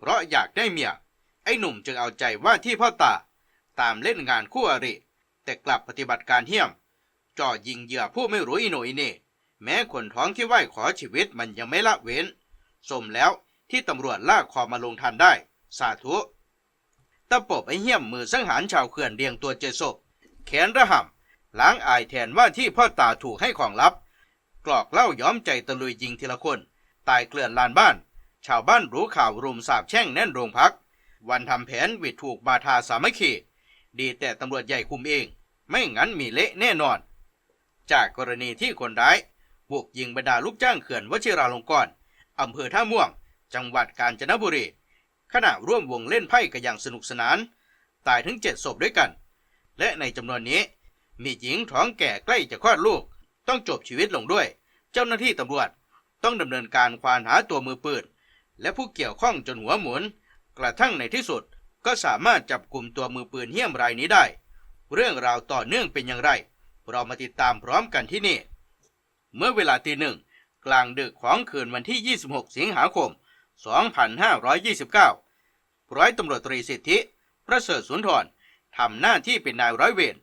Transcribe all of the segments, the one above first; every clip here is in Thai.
เพราะอยากได้เมีย ไอ้หนุ่มจึงเอาใจว่าที่พ่อตา ตามเล่นงานคู่อริ แต่กลับปฏิบัติการเหี้ยมจ่อยิงเหยื่อผู้ไม่รู้อีโนอีเน่แม้คนท้องที่ไหว้ขอชีวิตมันยังไม่ละเว้น สมแล้วที่ตำรวจลากคอมาลงทันได้ สาธุตะปบไอ้เหี้ยมมือสังหารชาวเขื่อนเรียงตัวเจศพแขนระห่ำล้างอายแทนว่าที่พ่อตาถูกให้ของลับ กรอกเหล่าย้อมใจตะลุยยิงทีละคน ตายเกลื่อนลานบ้าน ชาวบ้านรู้ข่าวรุมสาบแช่งแน่นโรงพัก วันทำแผนวิดถูกบาทาสามัคคีดีแต่ตำรวจใหญ่คุมเอง ไม่งั้นมีเละแน่นอน จากกรณีที่คนร้ายบุกยิงบรรดาลูกจ้างเขื่อนวชิราลงกรณ์อำเภอท่าม่วง จังหวัดกาญจนบุรีขณะร่วมวงเล่นไพ่กันอย่างสนุกสนาน ตายถึงเจ็ดศพด้วยกัน และในจำนวนนี้มีหญิงท้องแก่ใกล้จะคลอดลูก ต้องจบชีวิตลงด้วย เจ้าหน้าที่ตำรวจต้องดำเนินการควานหาตัวมือปืน และผู้เกี่ยวข้องจนหัวหมุน กระทั่งในที่สุดก็สามารถจับกลุ่มตัวมือปืนเหี้ยมรายนี้ได้ เรื่องราวต่อเนื่องเป็นอย่างไร เรามาติดตามพร้อมกันที่นี่ เมื่อเวลาตีหนึ่งกลางดึกของคืนวันที่ 26 สิงหาคม 2529 ร้อยตำรวจตรีสิทธิ ประเสริฐสุนทรทำหน้าที่เป็นนายร้อยเวร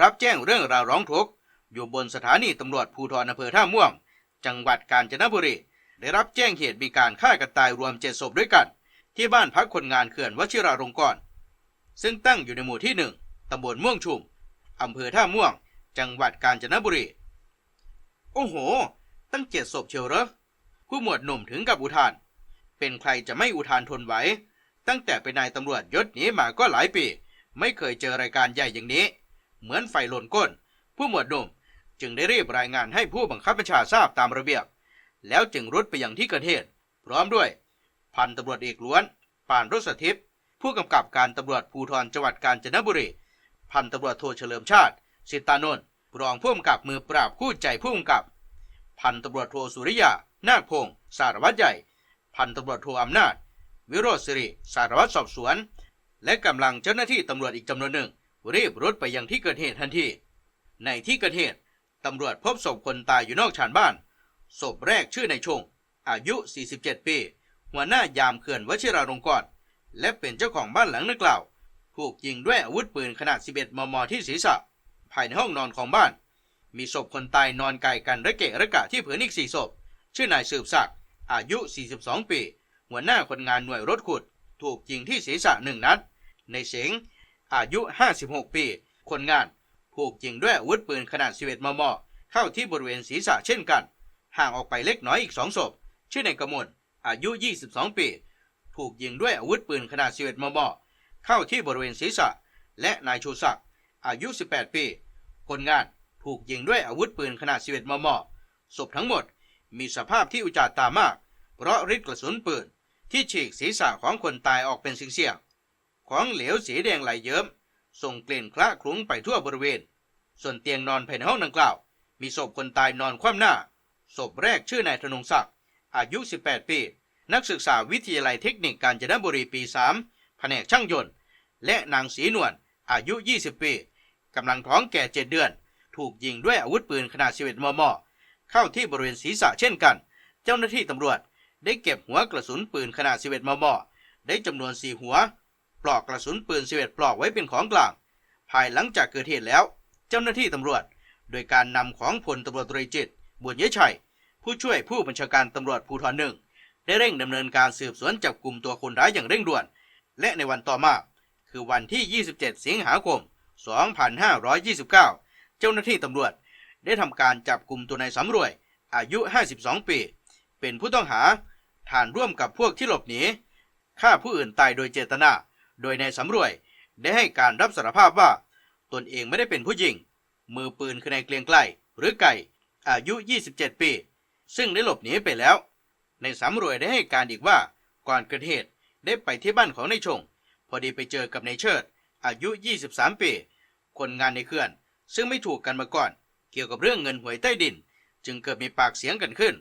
รับแจ้งเรื่องราวร้องทุกข์อยู่บนสถานีตำรวจภูธรอำเภอท่าม่วง จังหวัดกาญจนบุรี ได้รับแจ้งเหตุมีการฆ่ากันตายรวมเจ็ดศพด้วยกัน ที่บ้านพักคนงานเขื่อนวชิราลงกรณ์ซึ่งตั้งอยู่ในหมู่ที่หนึ่งตำบลม่วงชุมอำเภอท่าม่วง จังหวัดกาญจนบุรี โอ้โห ตั้งเจ็ดศพเชียวเหรอผู้หมวดหนุ่มถึงกับอุทาน เป็นใครจะไม่อุทานทนไหว ตั้งแต่เป็นนายตำรวจยศนี้มาก็หลายปี ไม่เคยเจอรายการใหญ่อย่างนี้ เหมือนไฟหล่นก้น ผู้หมวดหนุ่มจึงได้รีบรายงานให้ผู้บังคับบัญชาทราบตามระเบียบ แล้วจึงรุดไปยังที่เกิดเหตุพร้อมด้วย พันตำรวจเอกล้วนปานรสทิพย์ผู้กำกับการตำรวจภูธรจังหวัดกาญจนบุรี พันตำรวจโทเฉลิมชาติ สิตานนท์รองผู้กำกับมือปราบคู่ใจผู้กำกับ พันตำรวจโทสุริยา นาคพงศ์สารวัตรใหญ่ พันตำรวจโทอำนาจ วิโรจน์สิริ สารวัตรสอบสวน และกำลังเจ้าหน้าที่ตำรวจอีกจำนวนหนึ่ง รีบรุดไปยังที่เกิดเหตุทันที ในที่เกิดเหตุตำรวจพบศพคนตายอยู่นอกชานบ้าน ศพแรกชื่อในชง อายุ 47 ปี หัวหน้ายามเขื่อนวชิราลงกรณ์และเป็นเจ้าของบ้านหลังดังกล่าว ถูกยิงด้วยอาวุธปืนขนาด 11 มม ที่ศีรษะ ภายในห้องนอนของบ้าน มีศพคนตายนอนไก่กันระเกะระกะที่ผืนอีกสี่ศพ ชื่อนายสืบศักดิ์ อายุ 42 ปี หัวหน้าคนงานหน่วยรถขุด ถูกยิงที่ศีรษะหนึ่งนัด ในเสงอายุ 56 ปี คนงาน ถูกยิงด้วยอาวุธปืนขนาด 11 มม เข้าที่บริเวณศีรษะเช่นกัน ห่างออกไปเล็กน้อยอีกสองศพ ชื่อในกมลอายุ 22 ปี ถูกยิงด้วยอาวุธปืนขนาด11มม เข้าที่บริเวณศีรษะ และนายชูศักดิ์อายุ 18 ปี คนงานถูกยิงด้วยอาวุธปืนขนาด11มม ศพทั้งหมดมีสภาพที่อุจจาตามาก เพราะฤทธิ์กระสุนปืน ที่ฉีกศีรษะของคนตายออกเป็นสิ่งเสียง ของเหลวสีแดงไหลเยิ้ม ส่งกลิ่นคละคลุ้งไปทั่วบริเวณ ส่วนเตียงนอนภายในห้องดังกล่าว มีศพคนตายนอนคว่ำหน้า ศพแรกชื่อนายธนงศักดิ์อายุ 18 ปี นักศึกษาวิทยาลัยเทคนิคกาญจนบุรีปี 3 แผนกช่างยนต์ และนางศรีนวลอายุ 20 ปีกำลังท้องแก่ 7 เดือน ถูกยิงด้วยอาวุธปืนขนาด 11 มม เข้าที่บริเวณศีรษะเช่นกัน เจ้าหน้าที่ตำรวจได้เก็บหัวกระสุนปืนขนาด 11 มม ได้จำนวน 4 หัว ปลอกกระสุนปืน 11 ปลอกไว้เป็นของกลาง ภายหลังจากเกิดเหตุแล้ว เจ้าหน้าที่ตำรวจ โดยการนำของพลตำรวจตรีจิต บุญยชัย ผู้ช่วยผู้บัญชาการตำรวจภูธรหนึ่งได้เร่งดำเนินการสืบสวนจับกลุ่มตัวคนร้ายอย่างเร่งด่วน และในวันต่อมา คือวันที่ 27 สิงหาคม 2529 เจ้าหน้าที่ตำรวจ ได้ทำการจับกลุ่มตัวนายสำรวย อายุ 52 ปี เป็นผู้ต้องหาฐานร่วมกับพวกที่หลบหนีฆ่าผู้อื่นตายโดยเจตนา โดยนายสำรวยได้ให้การรับสารภาพว่า ตนเองไม่ได้เป็นผู้ยิง มือปืนคือนายเกลียงไกลหรือไก่ อายุ 27 ปี ซึ่งได้หลบหนีไปแล้ว ในสำรวยได้ให้การอีกว่า ก่อนเกิดเหตุได้ไปที่บ้านของนายชง พอดีไปเจอกับนายเชิด อายุ 23 ปี คนงานในเขื่อน ซึ่งไม่ถูกกันมาก่อน เกี่ยวกับเรื่องเงินหวยใต้ดิน จึงเกิดมีปากเสียงกันขึ้น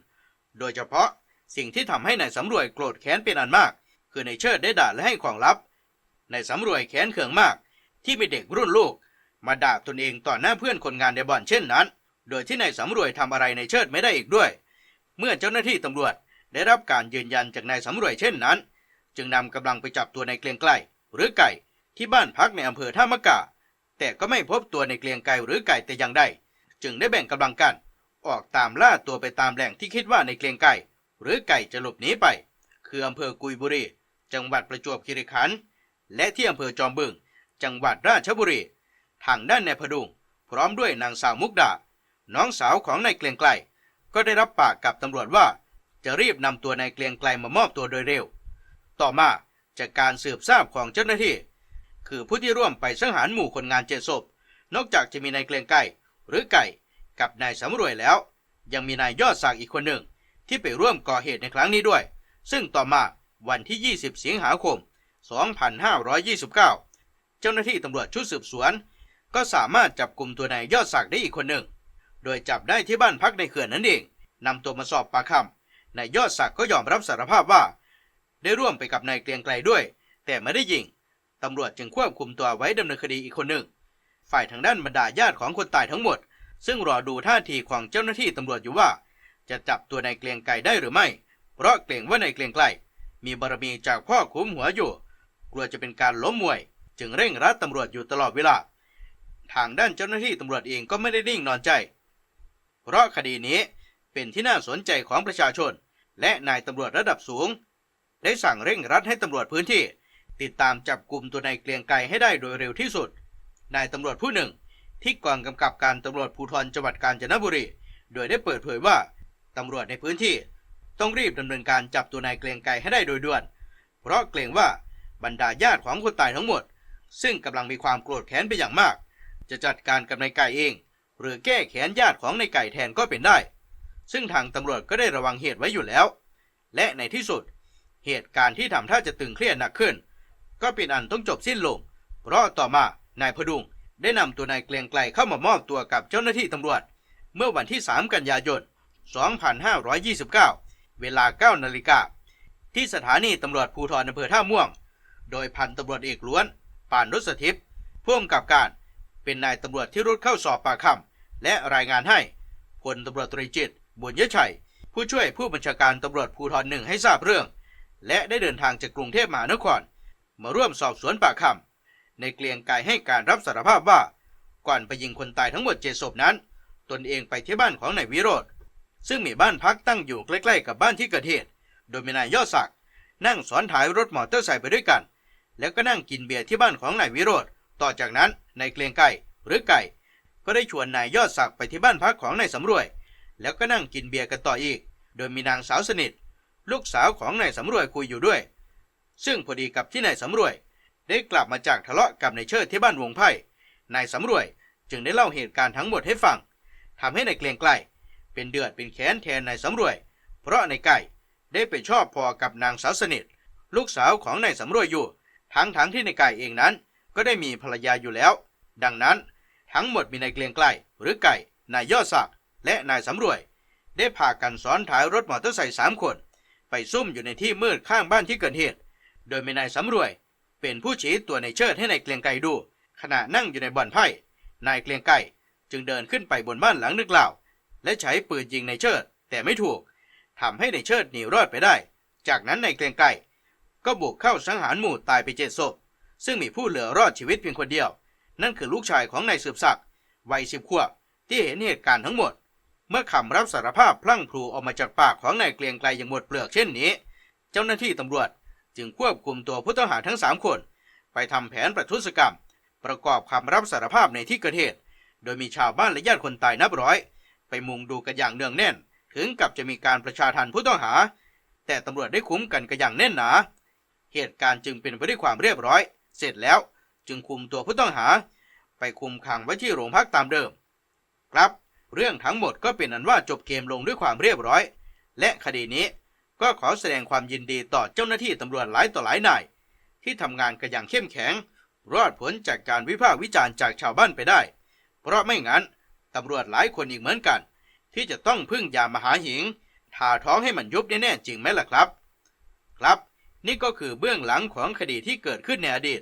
โดยเฉพาะสิ่งที่ทำให้นายสำรวยโกรธแค้นเป็นอันมาก คือนายเชิดได้ด่าและให้ของลับนายสำรวยแค้นเคืองมาก ที่มีเด็กรุ่นลูก มาด่าตนเองต่อหน้าเพื่อนคนงานในบ่อนเช่นนั้น โดยที่นายสำรวยทำอะไรในเชิดไม่ได้อีกด้วย เมื่อเจ้าหน้าที่ตำรวจได้รับการยืนยันจากนายสำรวยเช่นนั้น จึงนำกำลังไปจับตัวในเกลียงไกลหรือไก่ที่บ้านพักในอำเภอท่ามะกา แต่ก็ไม่พบตัวในเกลียงไกรหรือไก่แต่อย่างใดจึงได้แบ่งกำลังกัน ออกตามล่าตัวไปตามแหล่งที่คิดว่าในเกลียงไก่หรือไก่จะหลบหนีไป คืออำเภอกุยบุรี จังหวัดประจวบคีรีขันธ์และที่อำเภอจอมบึง จังหวัดราชบุรี ทางด้านนายพดุง พร้อมด้วยนางสาวมุกดา น้องสาวของนายเกลียงไกล ก็ได้รับปากกับตำรวจว่า จะรีบนำตัวนายเกลียงไกลมามอบตัวโดยเร็ว ต่อมาจากการสืบทราบของเจ้าหน้าที่ คือผู้ที่ร่วมไปสังหารหมู่คนงานเจ็ดศพ นอกจากจะมีนายเกลียงไก่หรือไก่กับนายสำรวยแล้ว ยังมีนายยอดศักดิ์อีกคนหนึ่ง ที่ไปร่วมก่อเหตุในครั้งนี้ด้วย ซึ่งต่อมาวันที่ 20 สิงหาคม 2529 เจ้าหน้าที่ตำรวจชุดสืบสวน ก็สามารถจับกลุ่มตัวนายยอดศักดิ์ได้อีกคนหนึ่ง โดยจับได้ที่บ้านพักในเขื่อนนั่นเองนำตัวมาสอบปากคำนายยอดศักดิ์ก็ยอมรับสารภาพว่า ได้ร่วมไปกับนายเกรียงไกลด้วย แต่ไม่ได้ยิงตำรวจจึงควบคุมตัวไว้ดำเนินคดีอีกคนหนึ่ง ฝ่ายทางด้านบรรดาญาติของคนตายทั้งหมด ซึ่งรอดูท่าทีของเจ้าหน้าที่ตำรวจอยู่ว่า จะจับตัวนายเกรียงไกรได้หรือไม่ เพราะเกรงว่านายเกรียงไกรมีบารมีจากพ่อคุ้มหัวอยู่ กลัวจะเป็นการล้มมวย จึงเร่งรัดตำรวจอยู่ตลอดเวลา ทางด้านเจ้าหน้าที่ตำรวจเองก็ไม่ได้นิ่งนอนใจ เพราะคดีนี้เป็นที่น่าสนใจของประชาชน และนายตำรวจระดับสูง ได้สั่งเร่งรัดให้ตำรวจพื้นที่ ติดตามจับกลุ่มตัวนายเกรียงไกรให้ได้โดยเร็วที่สุด นายตำรวจผู้หนึ่ง ที่กองกำกับการตำรวจภูธรจังหวัดกาญจนบุรี โดยได้เปิดเผยว่าตำรวจในพื้นที่ ต้องรีบดำเนินการจับตัวนายเกรียงไกรให้ได้โดยด่วน เพราะเกรงว่าบรรดาญาติของคนตายทั้งหมด ซึ่งกำลังมีความโกรธแค้นไปอย่างมาก จะจัดการกับนายไก่เอง หรือแก้แค้นญาติของในไก่แทนก็เป็นได้ ซึ่งทางตำรวจก็ได้ระวังเหตุไว้อยู่แล้ว และในที่สุด เหตุการณ์ที่ทำท่าจะตึงเครียดหนักขึ้น ก็เป็นอันต้องจบสิ้นลง เพราะต่อมานายพดุงได้นำตัวนายเกรียงไกลเข้ามามอบตัวกับเจ้าหน้าที่ตำรวจ เมื่อวันที่ 3 กันยายน 2529 เวลา 9 นาฬิกาที่สถานีตำรวจภูธรอำเภอท่าม่วง โดยพันตำรวจเอกล้วนปานรุษทิพย์พ่วงกับการ เป็นนายตำรวจที่รุดเข้าสอบปากคำและรายงานให้พลตำรวจตรีจิตบุญยชัย ผู้ช่วยผู้บัญชาการตำรวจภูธรหนึ่งให้ทราบเรื่อง และได้เดินทางจากกรุงเทพมหานคร มาร่วมสอบสวนปากคำในเกลียงไกรให้การรับสารภาพว่า ก่อนไปยิงคนตายทั้งหมดเจ็ดศพนั้น ตนเองไปที่บ้านของนายวิโรธซึ่งมีบ้านพักตั้งอยู่ใกล้ ๆ กับบ้านที่เกิดเหตุ โดยมีนายยอดศักดิ์นั่งซ้อนท้ายรถมอเตอร์ไซค์ไปด้วยกัน แล้วก็นั่งกินเบียร์ที่บ้านของนายวิโรธต่อจากนั้น นายเกลียงไก่หรือไก่ ก็ได้ชวนนายยอดศักดิ์ไปที่บ้านพักของนายสำรวย แล้วก็นั่งกินเบียร์กันต่ออีก โดยมีนางสาวสนิท ลูกสาวของนายสำรวยคุยอยู่ด้วย ซึ่งพอดีกับที่นายสำรวย ได้กลับมาจากทะเลาะกับนายเชิดที่บ้านวงไพ่นายสำรวยจึงได้เล่าเหตุการณ์ทั้งหมดให้ฟังทำให้นายเกลียงไกลเป็นเดือดเป็นแค้นแทนนายสำรวย เพราะนายไก่ได้ไปชอบพอกับนางสาวสนิท ลูกสาวของนายสำรวยอยู่ ทั้งทั้งที่นายไก่เองนั้น ก็ได้มีภรรยาอยู่แล้ว ดังนั้นทั้งหมดมีนายเกลียงไกลหรือไก่ นายยอดศักดิ์และนายสำรวย ได้พากันซ้อนท้ายรถมอเตอร์ไซค์สามคน ไปซุ่มอยู่ในที่มืดข้างบ้านที่เกิดเหตุ โดยมีนายสำรวย เป็นผู้ชี้ตัวในายเชิดให้นายเกลียงไก่ดู ขณะนั่งอยู่ในบ่อนไพ่ นายเกลียงไก่จึงเดินขึ้นไปบนบ้านหลังนึกล่าว และใช้ปืนยิงนายเชิด แต่ไม่ถูกทำให้นายเชิดหนีรอดไปได้ จากนั้นนายเกลียงไก่ก็บุกเข้าสังหารหมู่ตายไปเจ็ดศพซึ่งมีผู้เหลือรอดชีวิตเพียงคนเดียว นั่นคือลูกชายของนายสืบศักดิ์วัยสิบขวบที่เห็นเหตุการณ์ทั้งหมด เมื่อคำรับสารภาพพลั่งพลูออกมาจากปากของนายเกลียงไกลอย่างหมดเปลือกเช่นนี้ เจ้าหน้าที่ตำรวจจึงควบคุมตัวผู้ต้องหาทั้งสามคน ไปทำแผนประทุษกรรม ประกอบคำรับสารภาพในที่เกิดเหตุ โดยมีชาวบ้านและญาติคนตายนับร้อย ไปมุงดูกันอย่างเนืองแน่น ถึงกับจะมีการประชาทันผู้ต้องหา แต่ตำรวจได้คุ้มกันกันอย่างแน่นหนา เหตุการณ์จึงเป็นไปด้วยความเรียบร้อย เสร็จแล้ว จึงคุมตัวผู้ต้องหา ไปคุมขังไว้ที่โรงพักตามเดิม ครับ เรื่องทั้งหมดก็เป็นอันว่าจบเกมลงด้วยความเรียบร้อย และคดีนี้ก็ขอแสดงความยินดีต่อเจ้าหน้าที่ตำรวจหลายต่อหลายนายที่ทำงานกันอย่างเข้มแข็ง รอดผลจากการวิพากษ์วิจารณ์จากชาวบ้านไปได้ เพราะไม่งั้นตำรวจหลายคนอีกเหมือนกัน ที่จะต้องพึ่งยามหาหิงทาท้องให้มันยุบแน่ๆจริงไหมล่ะครับ ครับ นี่ก็คือเบื้องหลังของคดีที่เกิดขึ้นในอดีต